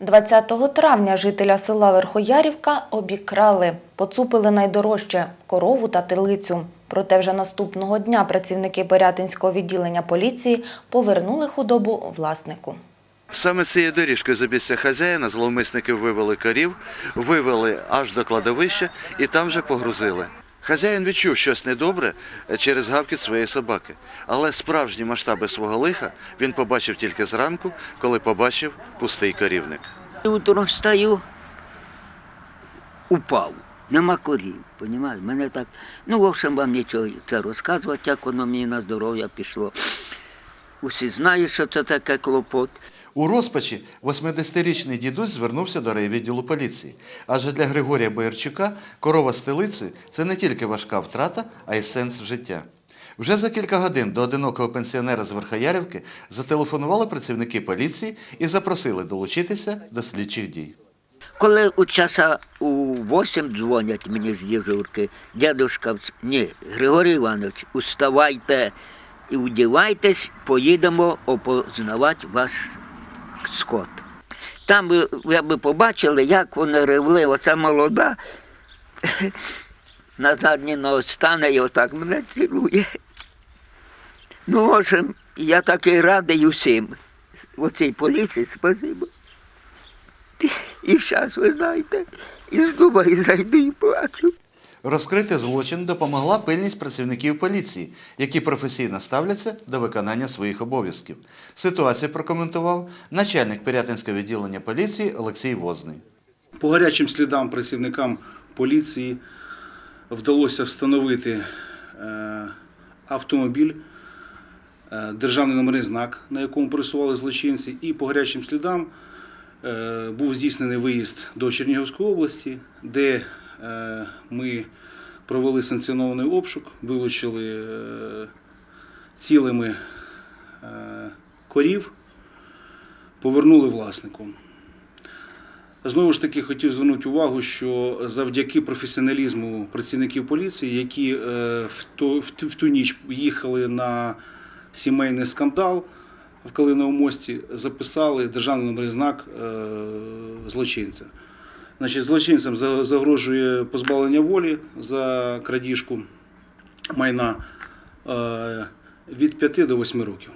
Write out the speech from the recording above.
20 травня жителя села Верхоярівка обікрали, поцупили найдорожче корову та телицю. Проте вже наступного дня працівники Порятинського відділення поліції повернули худобу власнику. Саме цією доріжкою з обіця хазяїна зловмисники вивели корів, вивели аж до кладовища і там же погрузили. Хазяїн відчув щось недобре через гавкіт своєї собаки, але справжні масштаби свого лиха він побачив тільки зранку, коли побачив пустий корівник. Утром встаю, упав. Нема корів, понімаєш? Мене так, ну, в общем, вам нічого це розказувати, як воно мені на здоров'я пішло. Усі знають, що це таке клопот. У розпачі 80-річний дідусь звернувся до райвідділу поліції. Адже для Григорія Боярчука корова з телиці – це не тільки важка втрата, а й сенс життя. Вже за кілька годин до одинокого пенсіонера з Верхоярівки зателефонували працівники поліції і запросили долучитися до слідчих дій. Коли у часа у 8 дзвонять мені з дежурки, дядушка, ні, Григорій Іванович, уставайте і удівайтесь, поїдемо опознавати ваш скот. Там ви, ви б побачили, як вони ревли, оця молода на задній ногу стане і отак мене цілує. Ну, в я такий радий усім. Оцій поліції спасибо. І зараз, ви знаєте, і із Дубаї зайду і плачу. Розкрити злочин допомогла пильність працівників поліції, які професійно ставляться до виконання своїх обов'язків. Ситуацію прокоментував начальник Пирятинського відділення поліції Олексій Возний. По гарячим слідам працівникам поліції вдалося встановити е, автомобіль, е, державний номерний знак, на якому пересували злочинці, і по гарячим слідам е, був здійснений виїзд до Чернігівської області, де ми провели санкціонований обшук, вилучили е, цілими е, корів, повернули власнику. Знову ж таки, хотів звернути увагу, що завдяки професіоналізму працівників поліції, які е, в ту, в, ту, ніч їхали на сімейний скандал в Калиновому мості, записали державний номерний знак е, злочинця. Значить, злочинцям за- загрожує позбавлення волі за крадіжку майна е, від 5 до 8 років.